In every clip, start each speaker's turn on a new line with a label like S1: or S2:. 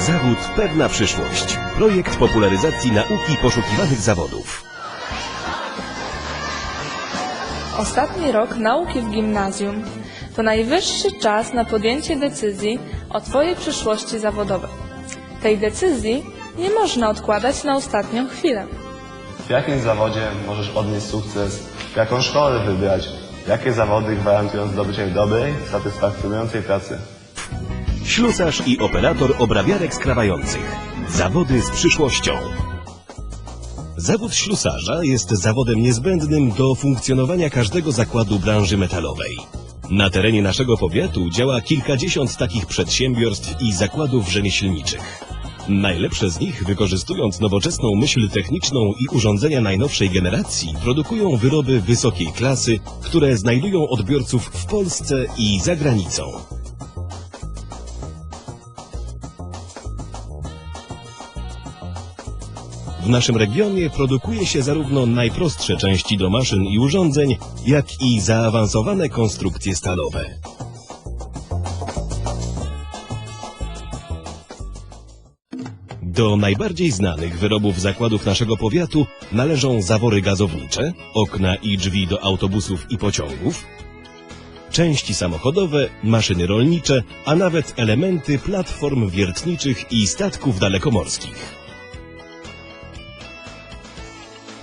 S1: zawód, pewna przyszłość. Projekt popularyzacji nauki poszukiwanych zawodów.
S2: Ostatni rok nauki w gimnazjum to najwyższy czas na podjęcie decyzji o Twojej przyszłości zawodowej. Tej decyzji nie można odkładać na ostatnią chwilę.
S3: W jakim zawodzie możesz odnieść sukces? Jaką szkołę wybrać? Jakie zawody gwarantują zdobycie dobrej, satysfakcjonującej pracy?
S1: Ślusarz i operator obrabiarek skrawających. Zawody z przyszłością. Zawód ślusarza jest zawodem niezbędnym do funkcjonowania każdego zakładu branży metalowej. Na terenie naszego powiatu działa kilkadziesiąt takich przedsiębiorstw i zakładów rzemieślniczych. Najlepsze z nich, wykorzystując nowoczesną myśl techniczną i urządzenia najnowszej generacji, produkują wyroby wysokiej klasy, które znajdują odbiorców w Polsce i za granicą. W naszym regionie produkuje się zarówno najprostsze części do maszyn i urządzeń, jak i zaawansowane konstrukcje stalowe. Do najbardziej znanych wyrobów zakładów naszego powiatu należą zawory gazownicze, okna i drzwi do autobusów i pociągów, części samochodowe, maszyny rolnicze, a nawet elementy platform wiertniczych i statków dalekomorskich.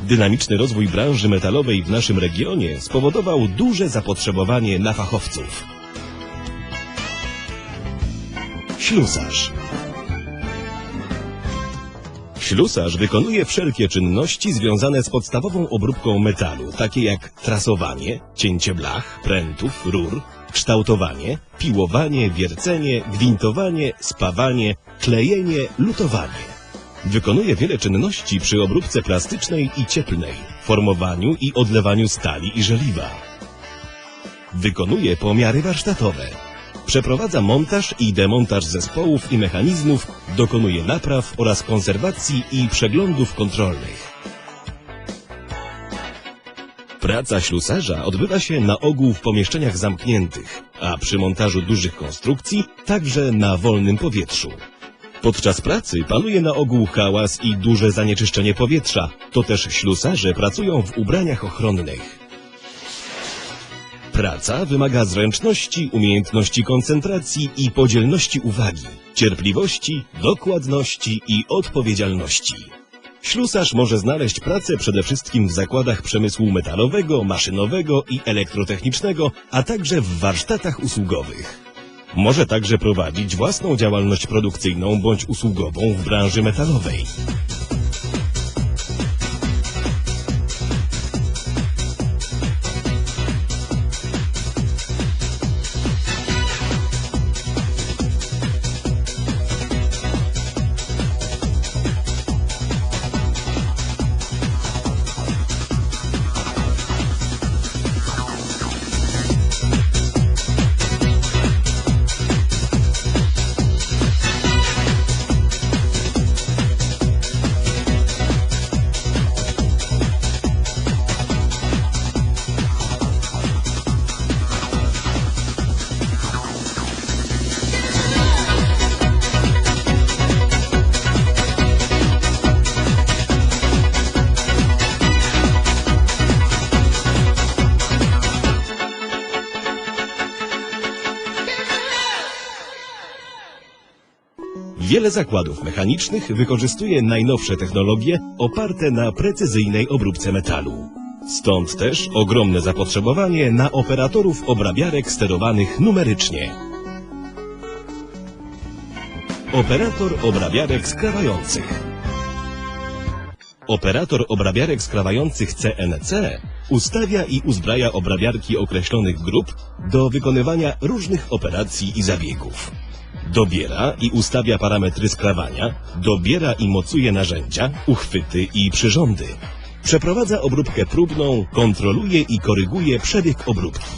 S1: Dynamiczny rozwój branży metalowej w naszym regionie spowodował duże zapotrzebowanie na fachowców. Ślusarz. Ślusarz wykonuje wszelkie czynności związane z podstawową obróbką metalu, takie jak trasowanie, cięcie blach, prętów, rur, kształtowanie, piłowanie, wiercenie, gwintowanie, spawanie, klejenie, lutowanie. Wykonuje wiele czynności przy obróbce plastycznej i cieplnej, formowaniu i odlewaniu stali i żeliwa. Wykonuje pomiary warsztatowe. Przeprowadza montaż i demontaż zespołów i mechanizmów, dokonuje napraw oraz konserwacji i przeglądów kontrolnych. Praca ślusarza odbywa się na ogół w pomieszczeniach zamkniętych, a przy montażu dużych konstrukcji także na wolnym powietrzu. Podczas pracy panuje na ogół hałas i duże zanieczyszczenie powietrza. To też ślusarze pracują w ubraniach ochronnych. Praca wymaga zręczności, umiejętności koncentracji i podzielności uwagi, cierpliwości, dokładności i odpowiedzialności. Ślusarz może znaleźć pracę przede wszystkim w zakładach przemysłu metalowego, maszynowego i elektrotechnicznego, a także w warsztatach usługowych. Może także prowadzić własną działalność produkcyjną bądź usługową w branży metalowej. Wiele zakładów mechanicznych wykorzystuje najnowsze technologie oparte na precyzyjnej obróbce metalu. Stąd też ogromne zapotrzebowanie na operatorów obrabiarek sterowanych numerycznie. Operator obrabiarek skrawających. Operator obrabiarek skrawających CNC ustawia i uzbraja obrabiarki określonych grup do wykonywania różnych operacji i zabiegów. Dobiera i ustawia parametry skrawania, dobiera i mocuje narzędzia, uchwyty i przyrządy. Przeprowadza obróbkę próbną, kontroluje i koryguje przebieg obróbki.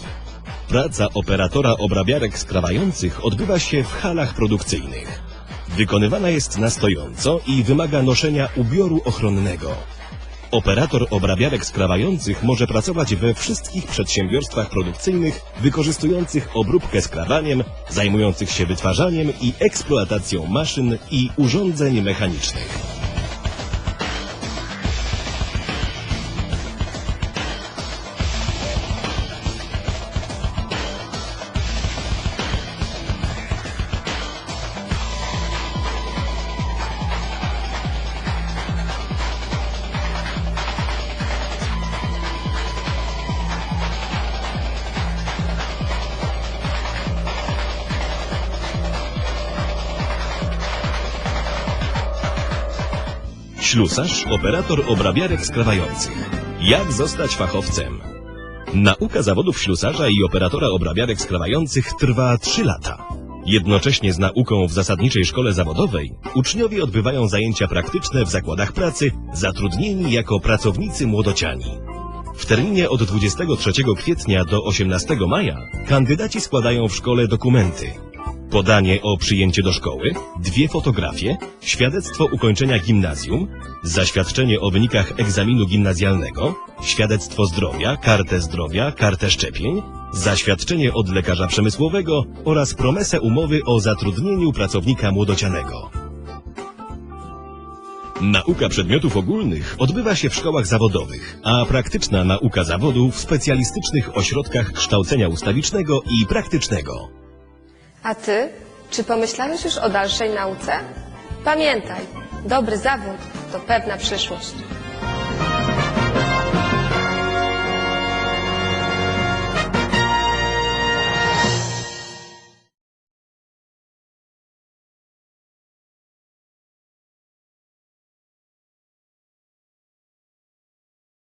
S1: Praca operatora obrabiarek skrawających odbywa się w halach produkcyjnych. Wykonywana jest na stojąco i wymaga noszenia ubioru ochronnego. Operator obrabiarek skrawających może pracować we wszystkich przedsiębiorstwach produkcyjnych wykorzystujących obróbkę skrawaniem, zajmujących się wytwarzaniem i eksploatacją maszyn i urządzeń mechanicznych. Ślusarz, operator obrabiarek skrawających. Jak zostać fachowcem? Nauka zawodów ślusarza i operatora obrabiarek skrawających trwa 3 lata. Jednocześnie z nauką w zasadniczej szkole zawodowej uczniowie odbywają zajęcia praktyczne w zakładach pracy, zatrudnieni jako pracownicy młodociani. W terminie od 23 kwietnia do 18 maja kandydaci składają w szkole dokumenty. Podanie o przyjęcie do szkoły, dwie fotografie, świadectwo ukończenia gimnazjum, zaświadczenie o wynikach egzaminu gimnazjalnego, świadectwo zdrowia, kartę zdrowia, kartę szczepień, zaświadczenie od lekarza przemysłowego oraz promesę umowy o zatrudnieniu pracownika młodocianego. Nauka przedmiotów ogólnych odbywa się w szkołach zawodowych, a praktyczna nauka zawodu w specjalistycznych ośrodkach kształcenia ustawicznego i praktycznego.
S4: A ty? Czy pomyślałeś już o dalszej nauce? Pamiętaj, dobry zawód to pewna przyszłość.